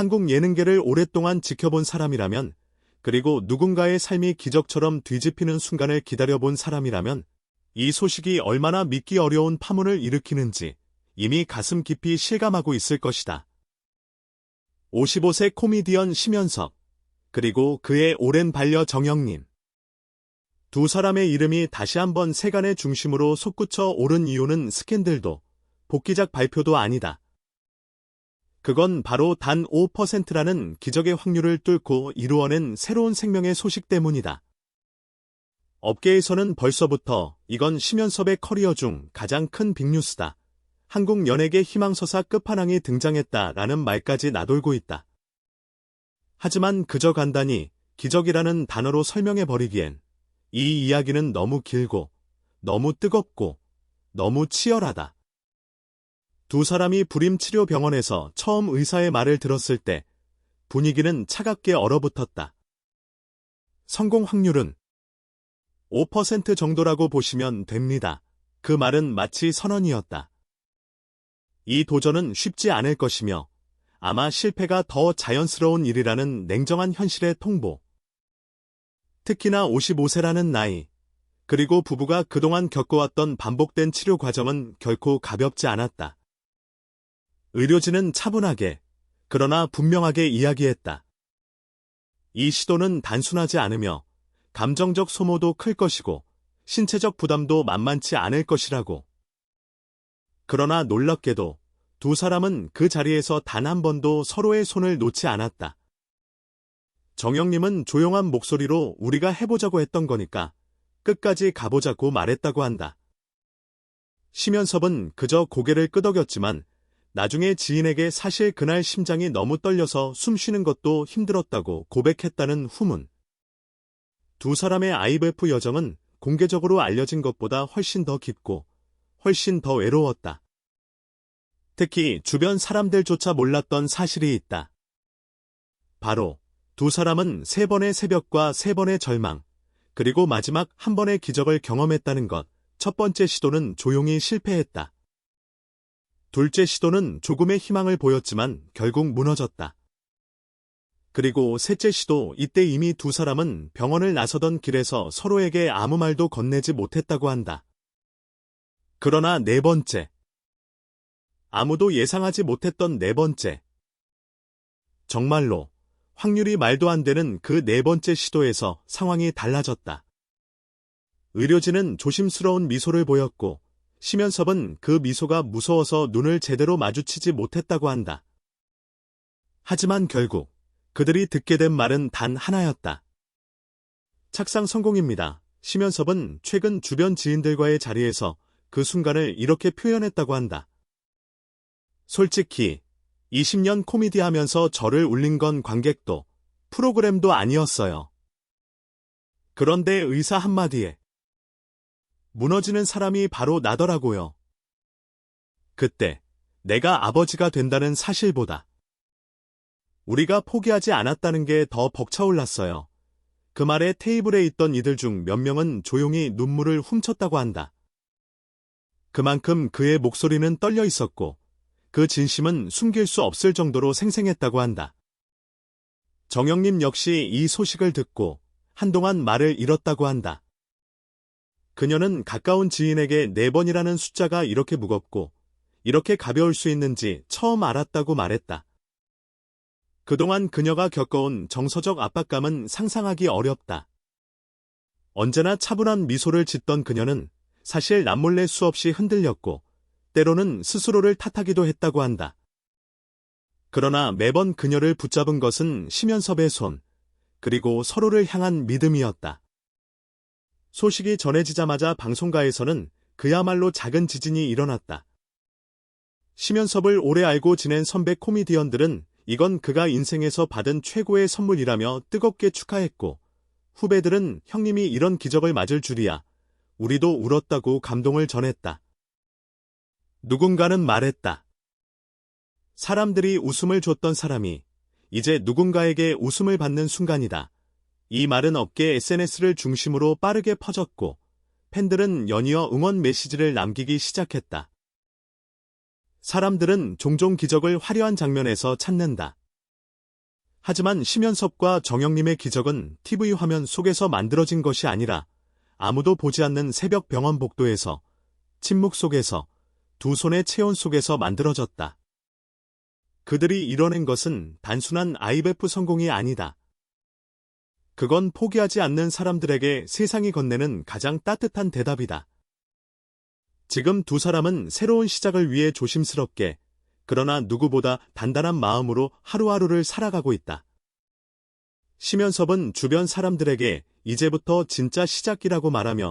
한국 예능계를 오랫동안 지켜본 사람이라면, 그리고 누군가의 삶이 기적처럼 뒤집히는 순간을 기다려본 사람이라면, 이 소식이 얼마나 믿기 어려운 파문을 일으키는지 이미 가슴 깊이 실감하고 있을 것이다. 55세 코미디언 심연석, 그리고 그의 오랜 반려 정영님. 두 사람의 이름이 다시 한번 세간의 중심으로 솟구쳐 오른 이유는 스캔들도 복귀작 발표도 아니다. 그건 바로 단 5%라는 기적의 확률을 뚫고 이루어낸 새로운 생명의 소식 때문이다. 업계에서는 벌써부터 이건 심연섭의 커리어 중 가장 큰 빅뉴스다. 한국 연예계 희망서사 끝판왕이 등장했다라는 말까지 나돌고 있다. 하지만 그저 간단히 기적이라는 단어로 설명해버리기엔 이 이야기는 너무 길고 너무 뜨겁고 너무 치열하다. 두 사람이 불임치료병원에서 처음 의사의 말을 들었을 때 분위기는 차갑게 얼어붙었다. 성공 확률은 5% 정도라고 보시면 됩니다. 그 말은 마치 선언이었다. 이 도전은 쉽지 않을 것이며 아마 실패가 더 자연스러운 일이라는 냉정한 현실의 통보. 특히나 55세라는 나이, 그리고 부부가 그동안 겪어왔던 반복된 치료 과정은 결코 가볍지 않았다. 의료진은 차분하게, 그러나 분명하게 이야기했다. 이 시도는 단순하지 않으며 감정적 소모도 클 것이고 신체적 부담도 만만치 않을 것이라고. 그러나 놀랍게도 두 사람은 그 자리에서 단 한 번도 서로의 손을 놓지 않았다. 정영님은 조용한 목소리로 우리가 해보자고 했던 거니까 끝까지 가보자고 말했다고 한다. 심연섭은 그저 고개를 끄덕였지만 나중에 지인에게 사실 그날 심장이 너무 떨려서 숨 쉬는 것도 힘들었다고 고백했다는 후문. 두 사람의 IVF 여정은 공개적으로 알려진 것보다 훨씬 더 깊고 훨씬 더 외로웠다. 특히 주변 사람들조차 몰랐던 사실이 있다. 바로 두 사람은 세 번의 새벽과 세 번의 절망, 그리고 마지막 한 번의 기적을 경험했다는 것. 첫 번째 시도는 조용히 실패했다. 둘째 시도는 조금의 희망을 보였지만 결국 무너졌다. 그리고 셋째 시도 이때 이미 두 사람은 병원을 나서던 길에서 서로에게 아무 말도 건네지 못했다고 한다. 그러나 네 번째, 아무도 예상하지 못했던 네 번째. 정말로 확률이 말도 안 되는 그 네 번째 시도에서 상황이 달라졌다. 의료진은 조심스러운 미소를 보였고 심연섭은 그 미소가 무서워서 눈을 제대로 마주치지 못했다고 한다. 하지만 결국 그들이 듣게 된 말은 단 하나였다. 착상 성공입니다. 심연섭은 최근 주변 지인들과의 자리에서 그 순간을 이렇게 표현했다고 한다. 솔직히 20년 코미디 하면서 저를 울린 건 관객도 프로그램도 아니었어요. 그런데 의사 한마디에 무너지는 사람이 바로 나더라고요. 그때 내가 아버지가 된다는 사실보다 우리가 포기하지 않았다는 게 더 벅차올랐어요. 그 말에 테이블에 있던 이들 중 몇 명은 조용히 눈물을 훔쳤다고 한다. 그만큼 그의 목소리는 떨려 있었고 그 진심은 숨길 수 없을 정도로 생생했다고 한다. 정영님 역시 이 소식을 듣고 한동안 말을 잃었다고 한다. 그녀는 가까운 지인에게 네 번이라는 숫자가 이렇게 무겁고 이렇게 가벼울 수 있는지 처음 알았다고 말했다. 그동안 그녀가 겪어온 정서적 압박감은 상상하기 어렵다. 언제나 차분한 미소를 짓던 그녀는 사실 남몰래 수없이 흔들렸고 때로는 스스로를 탓하기도 했다고 한다. 그러나 매번 그녀를 붙잡은 것은 심연섭의 손, 그리고 서로를 향한 믿음이었다. 소식이 전해지자마자 방송가에서는 그야말로 작은 지진이 일어났다. 심연섭을 오래 알고 지낸 선배 코미디언들은 이건 그가 인생에서 받은 최고의 선물이라며 뜨겁게 축하했고, 후배들은 형님이 이런 기적을 맞을 줄이야. 우리도 울었다고 감동을 전했다. 누군가는 말했다. 사람들이 웃음을 줬던 사람이 이제 누군가에게 웃음을 받는 순간이다. 이 말은 업계 SNS를 중심으로 빠르게 퍼졌고 팬들은 연이어 응원 메시지를 남기기 시작했다. 사람들은 종종 기적을 화려한 장면에서 찾는다. 하지만 심연섭과 정영님의 기적은 TV 화면 속에서 만들어진 것이 아니라 아무도 보지 않는 새벽 병원 복도에서 침묵 속에서 두 손의 체온 속에서 만들어졌다. 그들이 이뤄낸 것은 단순한 IVF 성공이 아니다. 그건 포기하지 않는 사람들에게 세상이 건네는 가장 따뜻한 대답이다. 지금 두 사람은 새로운 시작을 위해 조심스럽게, 그러나 누구보다 단단한 마음으로 하루하루를 살아가고 있다. 심연섭은 주변 사람들에게 이제부터 진짜 시작이라고 말하며